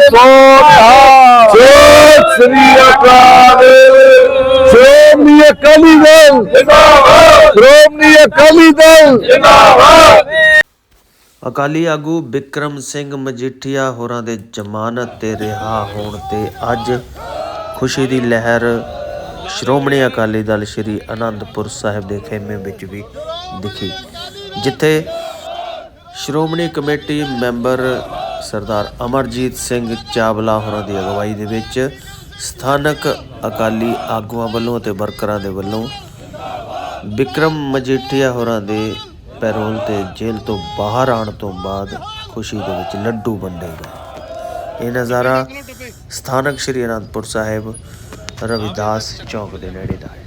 ਸੋਨਿਹਾਲ ਸਤਿ ਸ੍ਰੀ ਅਕਾਲ। ਸ਼੍ਰੋਮਣੀ ਅਕਾਲੀ ਦਲ। ਜਿੰਦਾਬਾਦ। ਸ਼੍ਰੋਮਣੀ ਅਕਾਲੀ ਦਲ। ਜਿੰਦਾਬਾਦ। ਅਕਾਲੀ ਆਗੂ ਬਿਕਰਮ ਸਿੰਘ ਮਜੀਠੀਆ ਹੋਰਾਂ ਦੇ ਜ਼ਮਾਨਤ ਤੇ ਰਿਹਾ ਹੋਣ ਤੇ ਅੱਜ ਖੁਸ਼ੀ ਦੀ ਲਹਿਰ ਸ਼੍ਰੋਮਣੀ ਅਕਾਲੀ ਦਲ ਸ੍ਰੀ ਅਨੰਦਪੁਰ ਸਾਹਿਬ ਦੇ ਖੇਮੇ ਵਿੱਚ ਵੀ ਦਿਖੀ ਜਿੱਥੇ ਸ਼੍ਰੋਮਣੀ ਕਮੇਟੀ ਮੈਂਬਰ ਸਰਦਾਰ ਅਮਰਜੀਤ ਸਿੰਘ ਚਾਵਲਾ ਹੋਰਾਂ ਦੀ ਅਗਵਾਈ ਦੇ ਵਿੱਚ ਸਥਾਨਕ ਅਕਾਲੀ ਆਗੂਆਂ ਵੱਲੋਂ ਅਤੇ ਵਰਕਰਾਂ ਦੇ ਵੱਲੋਂ ਵਿਕਰਮ ਮਜੀਠੀਆ ਹੋਰਾਂ ਦੇ ਪੈਰੋਲ ਤੇ ਜੇਲ੍ਹ ਤੋਂ ਬਾਹਰ ਆਉਣ ਤੋਂ ਬਾਅਦ ਖੁਸ਼ੀ ਦੇ ਵਿੱਚ ਲੱਡੂ ਵੰਡੇ ਗਏ। ਇਹ ਨਜ਼ਾਰਾ ਸਥਾਨਕ ਸ਼੍ਰੀ ਅਨੰਦਪੁਰ ਸਾਹਿਬ ਰਵਿਦਾਸ ਚੌਕ ਦੇ ਨੇੜੇ ਦਾ ਹੈ।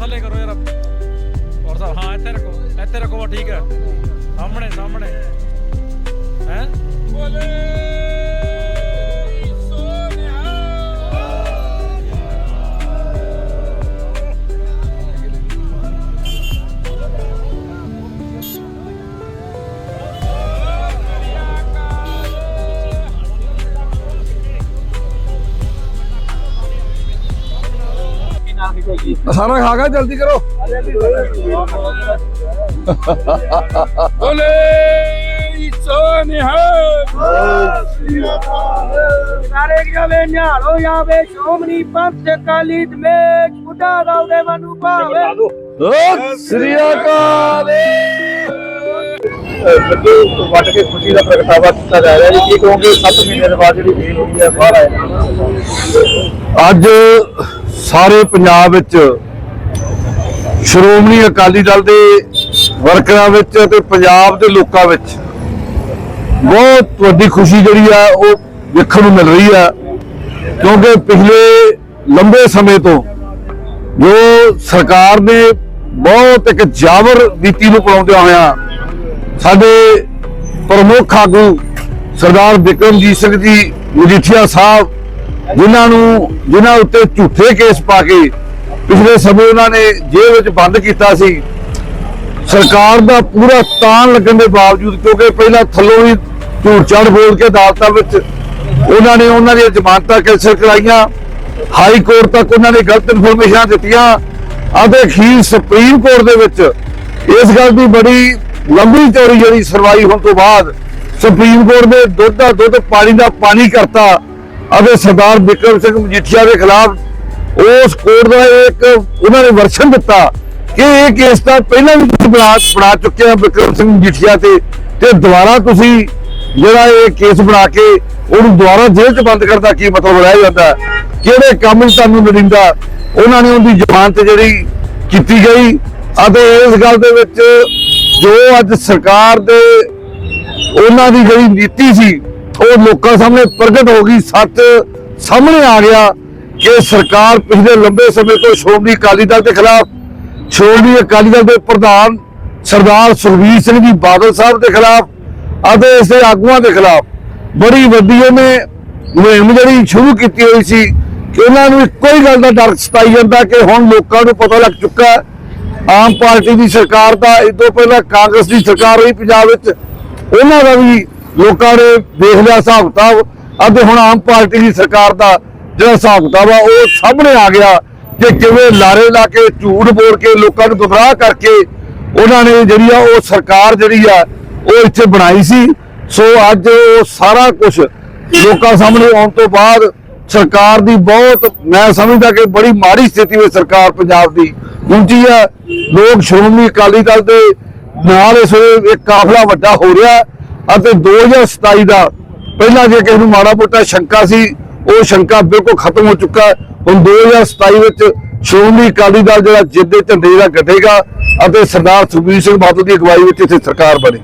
ਥੱਲੇ ਕਰੋ ਯਾਰ ਔਰ ਸਾਹਿਬ ਹਾਂ ਇੱਥੇ ਰੱਖੋ ਇੱਥੇ ਰੱਖੋ ਬਸ ਠੀਕ ਹੈ ਸਾਹਮਣੇ ਸਾਹਮਣੇ। ਹੈ? ਬੋਲੇ। ਸਾਰਾ ਖਾ ਗਿਆ ਜਲਦੀ ਕਰੋ। ਬੋਲੇ ਸੋਨਿਹਾ ਸਾਰੇ ਜਾਵੇ ਨਿਹਾਲੋ ਜਾਵੇ ਸ਼ੋਮਨੀ ਪੰਥ ਕਾਲੀ ਦਮੇਸ਼ ਬੁੱਢਾ ਦਲ ਦੇ ਮਨੂ ਭਾਵੇ। ਸਤਿ ਸ੍ਰੀ ਅਕਾਲ। ਲੱਡੂ ਵੱਟ ਕੇ ਖੁਸ਼ੀ ਦਾ ਪ੍ਰਗਟਾਵਾ ਕੀਤਾ ਜਾ ਰਿਹਾ ਜੀ। ਕੀ ਕਹੋਗੇ 7 ਮਹੀਨੇ ਦੇ ਬਾਅਦ ਜਿਹੜੀ ਡੀਲ ਹੋਈ ਹੈ ਬਾਹਰ ਆਏ। ਅੱਜ ਸਾਰੇ ਪੰਜਾਬ ਵਿੱਚ ਸ਼੍ਰੋਮਣੀ ਅਕਾਲੀ ਦਲ ਦੇ ਵਰਕਰਾਂ ਵਿੱਚ ਤੇ ਪੰਜਾਬ ਦੇ ਲੋਕਾਂ ਵਿੱਚ ਬਹੁਤ ਵੱਡੀ ਖੁਸ਼ੀ ਜਿਹੜੀ ਆ ਉਹ ਵੇਖਣ ਨੂੰ ਮਿਲ ਰਹੀ ਆ। ਕਿਉਂਕਿ ਪਿਛਲੇ ਲੰਬੇ ਸਮੇਂ ਤੋਂ ਜੋ ਸਰਕਾਰ ਨੇ ਬਹੁਤ ਇੱਕ ਜਾਬਰ ਨੀਤੀ ਨੂੰ ਅਪਣਾਉਂਦਿਆਂ ਹੋਇਆਂ ਸਾਡੇ ਪ੍ਰਮੁੱਖ ਆਗੂ ਸਰਦਾਰ ਬਿਕਰਮਜੀਤ ਸਿੰਘ ਜੀ, ਮਜੀਠੀਆ ਸਾਹਿਬ ਜਿਨ੍ਹਾਂ ਨੂੰ, ਜਿਨ੍ਹਾਂ ਉੱਤੇ ਝੂਠੇ ਕੇਸ ਪਾ ਕੇ ਪਿਛਲੇ ਸਮੇਂ ਉਹਨਾਂ ਨੇ ਜੇਲ੍ਹ ਵਿੱਚ ਬੰਦ ਕੀਤਾ ਸੀ, ਸਰਕਾਰ ਦਾ ਪੂਰਾ ਤਾਣ ਲੱਗਣ ਦੇ ਬਾਵਜੂਦ, ਕਿਉਂਕਿ ਪਹਿਲਾਂ ਥੱਲੋਂ ਵੀ ਝੂਠ ਝਾੜ ਬੋਲ ਕੇ ਅਦਾਲਤਾਂ ਵਿੱਚ ਉਹਨਾਂ ਨੇ ਉਹਨਾਂ ਦੀਆਂ ਜ਼ਮਾਨਤਾਂ ਕੈਂਸਲ ਕਰਾਈਆਂ, ਹਾਈ ਕੋਰਟ ਤੱਕ ਉਹਨਾਂ ਨੇ ਗਲਤ ਇਨਫੋਰਮੇਸ਼ਨਾਂ ਦਿੱਤੀਆਂ। ਅਤੇ ਅਖੀਰ ਸੁਪਰੀਮ ਕੋਰਟ ਦੇ ਵਿੱਚ ਇਸ ਗੱਲ ਦੀ ਬੜੀ ਲੰਬੀ ਚੌੜੀ ਜਿਹੜੀ ਸਰਵਾਈ ਹੋਣ ਤੋਂ ਬਾਅਦ ਸੁਪਰੀਮ ਕੋਰਟ ਨੇ ਦੁੱਧ ਦਾ ਦੁੱਧ, ਪਾਣੀ ਦਾ ਪਾਣੀ ਕਰਤਾ। ਅਤੇ ਸਰਦਾਰ ਬਿਕਰਮ ਸਿੰਘ ਮਜੀਠੀਆ ਦੇ ਖਿਲਾਫ ਉਸ ਕੋਰਟ ਦਾ ਇੱਕ ਉਹਨਾਂ ਨੇ ਵਰਸ਼ਨ ਦਿੱਤਾ ਕਿ ਇਹ ਕੇਸ ਤਾਂ ਪਹਿਲਾਂ ਵੀ ਤੁਸੀਂ ਬਣਾ ਬਣਾ ਚੁੱਕੇ ਆ ਬਿਕਰਮ ਸਿੰਘ ਮਜੀਠੀਆ ਤੇ ਤੇ ਦੁਬਾਰਾ ਤੁਸੀਂ ਜਿਹੜਾ ਇਹ ਕੇਸ ਬਣਾ ਕੇ ਉਹਨੂੰ ਦੁਬਾਰਾ ਜੇਲ੍ਹ 'ਚ ਬੰਦ ਕਰਦਾ ਕੀ ਮਤਲਬ ਰਹਿ ਜਾਂਦਾ? ਕਿਹੜੇ ਕੰਮ 'ਚ ਤੁਹਾਨੂੰ ਨਰਿੰਦਾ ਉਹਨਾਂ ਨੇ ਉਹਦੀ ਜ਼ਮਾਨਤ ਜਿਹੜੀ ਕੀਤੀ ਗਈ। ਅਤੇ ਇਸ ਗੱਲ ਦੇ ਵਿੱਚ ਜੋ ਅੱਜ ਸਰਕਾਰ ਦੇ ਉਹਨਾਂ ਦੀ ਜਿਹੜੀ ਨੀਤੀ ਸੀ ਉਹ ਲੋਕਾਂ ਸਾਹਮਣੇ ਪ੍ਰਗਟ ਹੋ ਗਈ, ਸੱਚ ਸਾਹਮਣੇ ਆ ਗਿਆ। ਕਿ ਸਰਕਾਰ ਪਿਛਲੇ ਲੰਬੇ ਸਮੇਂ ਤੋਂ ਸ਼੍ਰੋਮਣੀ ਅਕਾਲੀ ਦਲ ਦੇ ਖਿਲਾਫ, ਸ਼੍ਰੋਮਣੀ ਅਕਾਲੀ ਦਲ ਦੇ ਪ੍ਰਧਾਨ ਸਰਦਾਰ ਸੁਖਬੀਰ ਸਿੰਘ ਜੀ ਬਾਦਲ ਸਾਹਿਬ ਦੇ ਖਿਲਾਫ ਅਤੇ ਇਸ ਦੇ ਆਗੂਆਂ ਦੇ ਖਿਲਾਫ, ਬੜੀ ਵੱਡੀ ਉਹਨੇ ਮੁਹਿੰਮ ਜਿਹੜੀ ਸ਼ੁਰੂ ਕੀਤੀ ਹੋਈ ਸੀ ਕਿ ਉਹਨਾਂ ਨੂੰ ਇੱਕੋ ਹੀ ਗੱਲ ਦਾ ਡਰ ਸਤਾਈ ਜਾਂਦਾ ਕਿ ਹੁਣ ਲੋਕਾਂ ਨੂੰ ਪਤਾ ਲੱਗ ਚੁੱਕਾ ਆਮ ਪਾਰਟੀ ਦੀ ਸਰਕਾਰ ਦਾ ਇਸ ਤੋਂ ਪਹਿਲਾਂ ਕਾਂਗਰਸ ਦੀ ਸਰਕਾਰ ਹੋਈ ਪੰਜਾਬ ਵਿੱਚ, ਉਹਨਾਂ ਦਾ ਵੀ ਲੋਕਾਂ ਨੇ ਦੇਖ ਲਿਆ ਹਿਸਾਬ ਕਿਤਾਬ। ਅਤੇ ਹੁਣ ਆਮ ਪਾਰਟੀ ਦੀ ਸਰਕਾਰ ਦਾ ਜਿਹੜਾ ਹਿਸਾਬ ਕਿਤਾਬ ਆ, ਉਹ ਸਾਹਮਣੇ ਆ ਗਿਆ ਕਿ ਕਿਵੇਂ ਲਾਰੇ ਲਾ ਕੇ ਝੂਠ ਬੋਲ ਕੇ ਲੋਕਾਂ ਨੂੰ ਗੁੰਮਰਾਹ ਕਰਕੇ ਉਹਨਾਂ ਨੇ ਜਿਹੜੀ ਆ, ਉਹ ਸਰਕਾਰ ਜਿਹੜੀ ਆ, ਉਹ ਇੱਥੇ ਬਣਾਈ ਸੀ। ਸੋ ਅੱਜ ਉਹ ਸਾਰਾ ਕੁਝ ਲੋਕਾਂ ਸਾਹਮਣੇ ਆਉਣ ਤੋਂ ਬਾਅਦ ਸਰਕਾਰ ਦੀ ਬਹੁਤ, ਮੈਂ ਸਮਝਦਾ ਕਿ ਬੜੀ ਮਾੜੀ ਸਥਿਤੀ ਵਿੱਚ ਸਰਕਾਰ ਪੰਜਾਬ ਦੀ ਪਹੁੰਚੀ ਹੈ ਲੋਕ ਸ਼੍ਰੋਮਣੀ ਅਕਾਲੀ ਦਲ ਦੇ ਨਾਲ ਇਸ ਵੇਲੇ ਇੱਕ ਕਾਫਲਾ ਵੱਡਾ ਹੋ ਰਿਹਾ। ਅਤੇ 2027 ਦਾ ਪਹਿਲਾਂ ਜੇ ਕਿਸੇ ਨੂੰ ਮਾੜਾ ਮੋਟਾ ਸ਼ੰਕਾ ਸੀ, ਉਹ ਸ਼ੰਕਾ ਬਿਲਕੁਲ ਖਤਮ ਹੋ ਚੁੱਕਾ ਹੈ। ਹੁਣ 2027 ਵਿੱਚ ਸ਼੍ਰੋਮਣੀ ਅਕਾਲੀ ਦਲ ਜਿਹੜਾ ਜਿੱਦੇ ਝੰਡੇ ਦਾ ਗੱਡੇਗਾ ਅਤੇ ਸਰਦਾਰ ਸੁਖਬੀਰ ਸਿੰਘ ਬਾਦਲ ਦੀ ਅਗਵਾਈ ਵਿੱਚ ਇੱਥੇ ਸਰਕਾਰ ਬਣੇ।